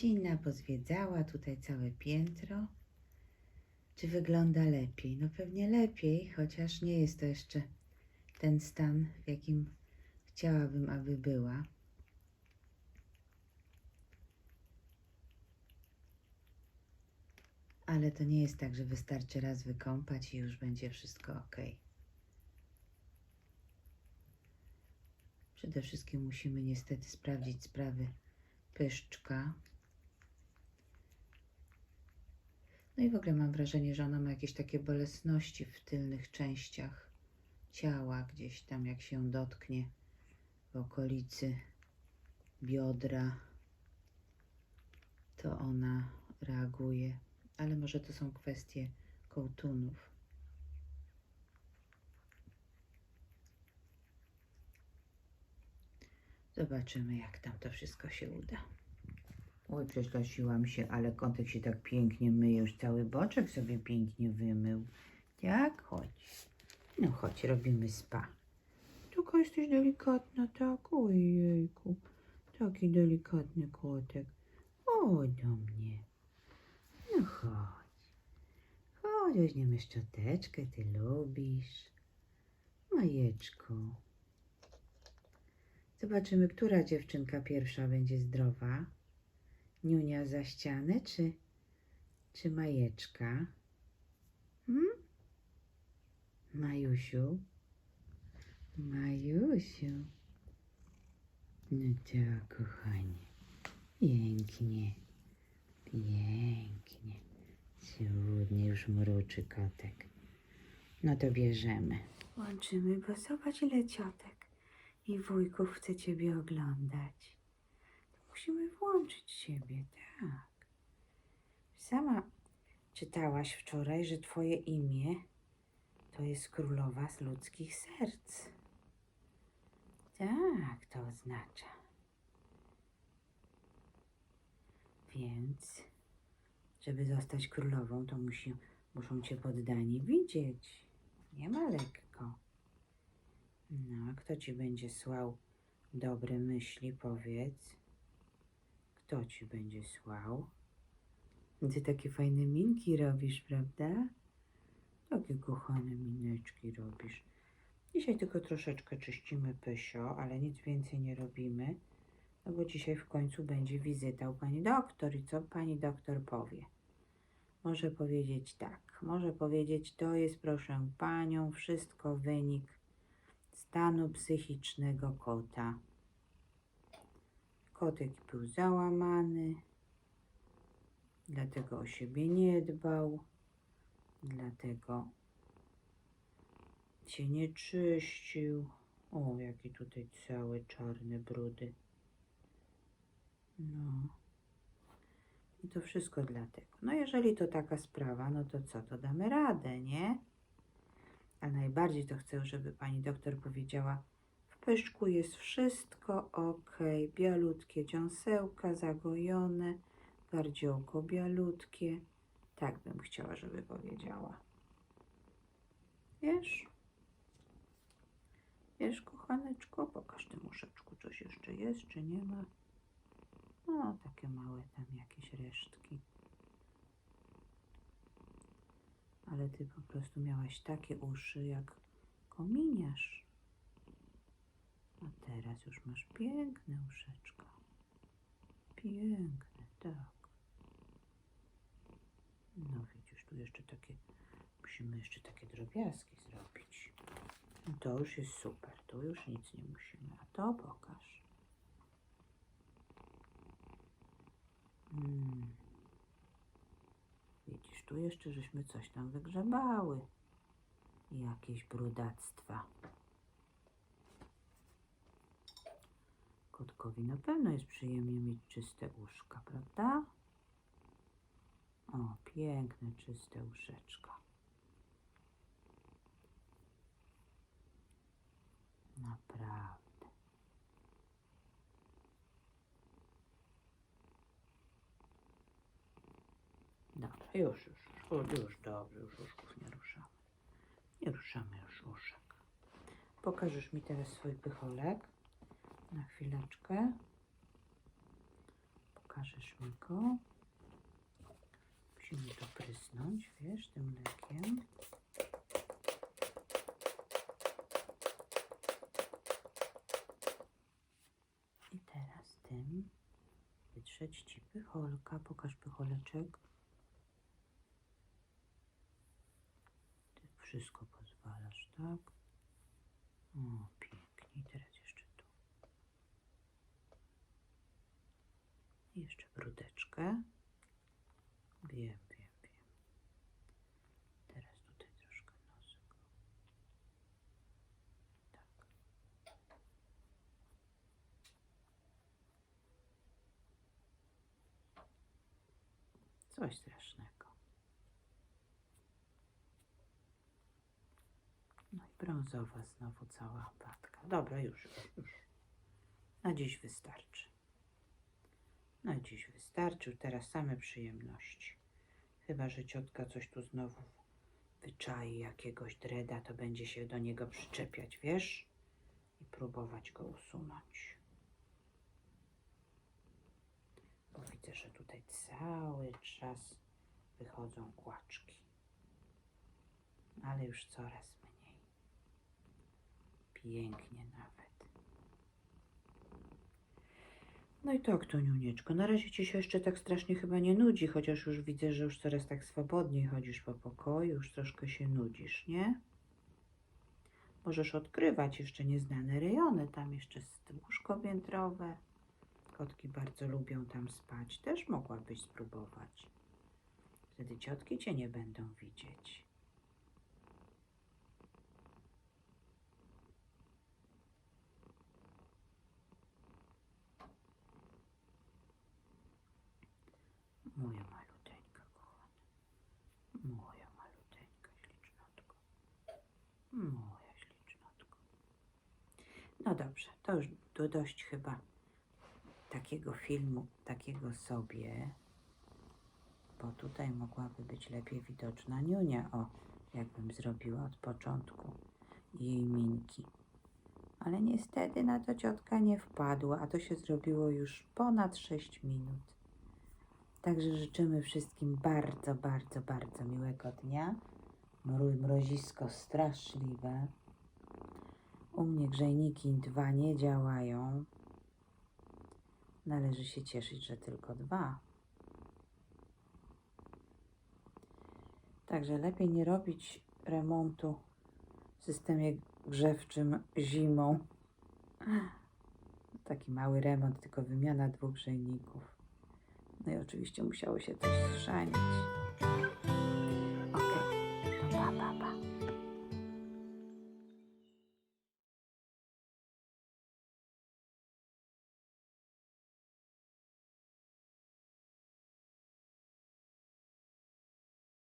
dziecinna pozwiedzała tutaj całe piętro. Czy wygląda lepiej? No pewnie lepiej, chociaż nie jest to jeszcze ten stan, w jakim chciałabym, aby była. Ale to nie jest tak, że wystarczy raz wykąpać i już będzie wszystko ok. Przede wszystkim musimy niestety sprawdzić sprawy pyszczka. No i w ogóle mam wrażenie, że ona ma jakieś takie bolesności w tylnych częściach ciała, gdzieś tam jak się dotknie w okolicy biodra, to ona reaguje. Ale może to są kwestie kołtunów. Zobaczymy, jak tam to wszystko się uda. Oj, przestraszyłam się, ale kątek się tak pięknie myje, już cały boczek sobie pięknie wymył. Tak, chodź. No chodź, robimy spa. Taka jesteś delikatna, tak? Ojejku, taki delikatny kotek. Chodź do mnie. No chodź. Chodź, weźmiemy szczoteczkę, ty lubisz. Majeczku. Zobaczymy, która dziewczynka pierwsza będzie zdrowa. Niunia za ścianę, czy, czy Majeczka? Hmm? Majusiu? Majusiu? No tak, kochanie. Pięknie. Pięknie. Cudnie już mruczy kotek. No to bierzemy. Łączymy, bo zobacz ile ciotek i wujków chce Ciebie oglądać. Musimy włączyć Ciebie, tak. Sama czytałaś wczoraj, że Twoje imię to jest królowa z ludzkich serc. Tak, to oznacza. Więc, żeby zostać królową, to musi, muszą Cię poddani widzieć. Nie ma lekko. No, kto Ci będzie słał dobre myśli, powiedz? Kto Ci będzie słał? Ty takie fajne minki robisz, prawda? Takie kochane mineczki robisz. Dzisiaj tylko troszeczkę czyścimy pysio, ale nic więcej nie robimy, no bo dzisiaj w końcu będzie wizyta u pani doktor i co pani doktor powie? Może powiedzieć tak, może powiedzieć to jest proszę panią wszystko wynik stanu psychicznego kota. Kotek był załamany, dlatego o siebie nie dbał, dlatego się nie czyścił. O, jakie tutaj całe czarne brudy. No. I to wszystko dlatego. No jeżeli to taka sprawa, no to co, to damy radę, nie? A najbardziej to chcę, żeby pani doktor powiedziała, w pyszczku jest wszystko ok, bialutkie dziąsełka zagojone, gardziołko bialutkie. Tak bym chciała, żeby powiedziała. Wiesz? Wiesz, kochaneczko, pokaż tym uszeczku, coś jeszcze jest, czy nie ma. No, takie małe tam jakieś resztki. Ale ty po prostu miałaś takie uszy jak kominiarz. A teraz już masz piękne uszeczka. Piękne, tak. No widzisz, tu jeszcze takie, musimy jeszcze takie drobiazgi zrobić. To już jest super, tu już nic nie musimy. A to pokaż. Mm. Widzisz, tu jeszcze żeśmy coś tam wygrzebały. Jakieś brudactwa. Kotkowi na pewno jest przyjemnie mieć czyste uszka, prawda? O, piękne, czyste uszeczka. Naprawdę. Dobra, już, już, już, dobrze, już uszków nie ruszamy. Nie ruszamy już uszek. Pokażesz mi teraz swój pycholek? Na chwileczkę. Pokażesz mi go? Musimy to prysnąć, wiesz, tym mlekiem. I teraz tym wytrzeć ci pycholka. Pokaż pycholeczek. Ty wszystko pozwalasz, tak? O, pięknie. I teraz jeszcze tu. I jeszcze brudeczkę. Wiem, wiem, wiem. Teraz tutaj troszkę nosek. Tak. Coś strasznego. No i brązowa znowu cała patka. Dobra, już, już. Na dziś wystarczy. Na dziś wystarczył. Teraz same przyjemności. Chyba, że ciotka coś tu znowu wyczai jakiegoś dreda, to będzie się do niego przyczepiać, wiesz? I próbować go usunąć. Bo widzę, że tutaj cały czas wychodzą kłaczki. Ale już coraz mniej. Pięknie nawet. No i tak, Toniunieczko, na razie ci się jeszcze tak strasznie chyba nie nudzi, chociaż już widzę, że już coraz tak swobodniej chodzisz po pokoju, już troszkę się nudzisz, nie? Możesz odkrywać jeszcze nieznane rejony, tam jeszcze łóżko piętrowe. Kotki bardzo lubią tam spać, też mogłabyś spróbować. Wtedy ciotki cię nie będą widzieć. Moja maluteńka kochana. Moja maluteńka ślicznotko. Moja ślicznotko. No dobrze, to już to dość chyba takiego filmu, takiego sobie, bo tutaj mogłaby być lepiej widoczna niunia, o, jakbym zrobiła od początku jej minki. Ale niestety na to ciotka nie wpadła, a to się zrobiło już ponad 6 minut. Także życzymy wszystkim bardzo, bardzo, bardzo miłego dnia. Mrozisko straszliwe. U mnie grzejniki dwa nie działają. Należy się cieszyć, że tylko dwa. Także lepiej nie robić remontu w systemie grzewczym zimą. Taki mały remont, tylko wymiana dwóch grzejników. No i oczywiście musiało się też schrzanić.